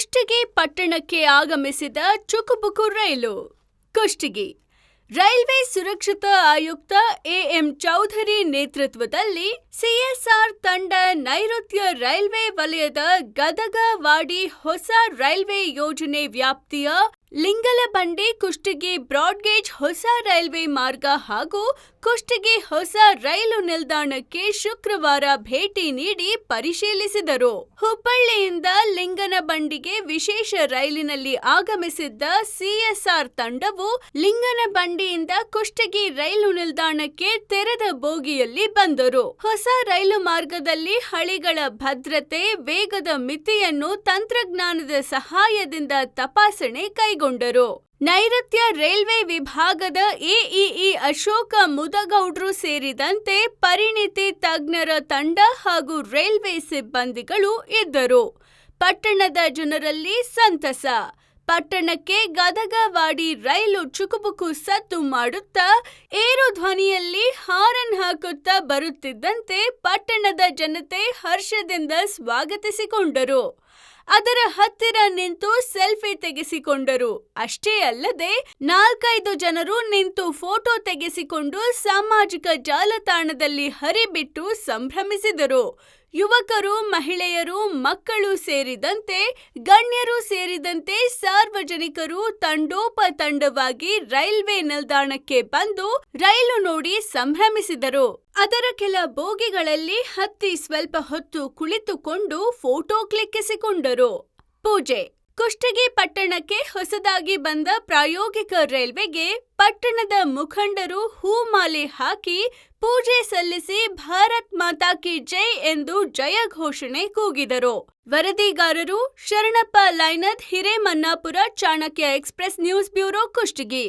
ಕುಷ್ಟಗಿ ಪಟ್ಟಣಕ್ಕೆ ಆಗಮಿಸಿದ ಚುಕುಬುಕು ರೈಲು. ಕುಷ್ಟಗಿ ರೈಲ್ವೆ ಸುರಕ್ಷತಾ ಆಯುಕ್ತ ಎಎಂ ಚೌಧರಿ ನೇತೃತ್ವದಲ್ಲಿ ಸಿಎಸ್ಆರ್ ತಂಡ ನೈಋತ್ಯ ರೈಲ್ವೆ ವಲಯದ ಗದಗ ವಾಡಿ ಹೊಸ ರೈಲ್ವೆ ಯೋಜನೆ ವ್ಯಾಪ್ತಿಯ ಲಿಂಗಲಬಂಡಿ ಕುಷ್ಟಗಿ ಬ್ರಾಡ್ಗೇಜ್ ಹೊಸ ರೈಲ್ವೆ ಮಾರ್ಗ ಹಾಗೂ ಕುಷ್ಟಗಿ ಹೊಸ ರೈಲು ನಿಲ್ದಾಣಕ್ಕೆ ಶುಕ್ರವಾರ ಭೇಟಿ ನೀಡಿ ಪರಿಶೀಲಿಸಿದರು. ಹುಬ್ಬಳ್ಳಿಯಿಂದ ಲಿಂಗನಬಂಡಿಗೆ ವಿಶೇಷ ರೈಲಿನಲ್ಲಿ ಆಗಮಿಸಿದ್ದ ಸಿಎಸ್ಆರ್ ತಂಡವು ಲಿಂಗನಬಂಡಿಯಿಂದ ಕುಷ್ಟಗಿ ರೈಲು ನಿಲ್ದಾಣಕ್ಕೆ ತೆರೆದ ಬೋಗಿಯಲ್ಲಿ ಬಂದರು. ಹೊಸ ರೈಲು ಮಾರ್ಗದಲ್ಲಿ ಹಳಿಗಳ ಭದ್ರತೆ, ವೇಗದ ಮಿತಿಯನ್ನು ತಂತ್ರಜ್ಞಾನದ ಸಹಾಯದಿಂದ ತಪಾಸಣೆ ಕೈಗೊಂಡರು ನೈಋತ್ಯ ರೈಲ್ವೆ ವಿಭಾಗದ ಎಇಇ ಅಶೋಕ ಮುದಗೌಡ್ರು ಸೇರಿದಂತೆ ಪರಿಣಿತಿ ತಜ್ಞರ ತಂಡ ಹಾಗೂ ರೈಲ್ವೆ ಸಿಬ್ಬಂದಿಗಳು ಇದ್ದರು. ಪಟ್ಟಣದ ಜನರಲ್ಲಿ ಸಂತಸ. ಪಟ್ಟಣಕ್ಕೆ ಗದಗವಾಡಿ ರೈಲು ಚುಕುಬುಕು ಸದ್ದು ಮಾಡುತ್ತಾ, ಏರು ಧ್ವನಿಯಲ್ಲಿ ಹಾರನ್ ಹಾಕುತ್ತಾ ಬರುತ್ತಿದ್ದಂತೆ ಪಟ್ಟಣದ ಜನತೆ ಹರ್ಷದಿಂದ ಸ್ವಾಗತಿಸಿಕೊಂಡರು. ಅದರ ಹತ್ತಿರ ನಿಂತು ಸೆಲ್ಫಿ ತೆಗೆಸಿಕೊಂಡರು. ಅಷ್ಟೇ ಅಲ್ಲದೆ ನಾಲ್ಕೈದು ಜನರು ನಿಂತು ಫೋಟೋ ತೆಗೆಸಿಕೊಂಡು ಸಾಮಾಜಿಕ ಜಾಲತಾಣದಲ್ಲಿ ಹರಿಬಿಟ್ಟು ಸಂಭ್ರಮಿಸಿದರು. ಯುವಕರು, ಮಹಿಳೆಯರು, ಮಕ್ಕಳು ಸೇರಿದಂತೆ ಗಣ್ಯರು ಸೇರಿದಂತೆ ಸಾರ್ವಜನಿಕರು ತಂಡೋಪತಂಡವಾಗಿ ರೈಲ್ವೆ ನಿಲ್ದಾಣಕ್ಕೆ ಬಂದು ರೈಲು ನೋಡಿ ಸಂಭ್ರಮಿಸಿದರು. ಅದರ ಕೆಲ ಬೋಗಿಗಳಲ್ಲಿ ಹತ್ತಿ ಸ್ವಲ್ಪ ಹೊತ್ತು ಕುಳಿತುಕೊಂಡು ಫೋಟೋ ಕ್ಲಿಕ್ಕಿಸಿಕೊಂಡರು. ಪೂಜೆ. ಕುಷ್ಟಗಿ ಪಟ್ಟಣಕ್ಕೆ ಹೊಸದಾಗಿ ಬಂದ ಪ್ರಾಯೋಗಿಕ ರೈಲ್ವೆಗೆ ಪಟ್ಟಣದ ಮುಖಂಡರು ಹೂಮಾಲೆ ಹಾಕಿ ಪೂಜೆ ಸಲ್ಲಿಸಿ ಭಾರತ್ ಮಾತಾ ಕಿ ಜೈ ಎಂದು ಜಯ ಘೋಷಣೆ ಕೂಗಿದರು. ವರದಿಗಾರರು Sharanappa ಲೈನದ್ Hiremannapur Chanakya express news bureau Kushtagi.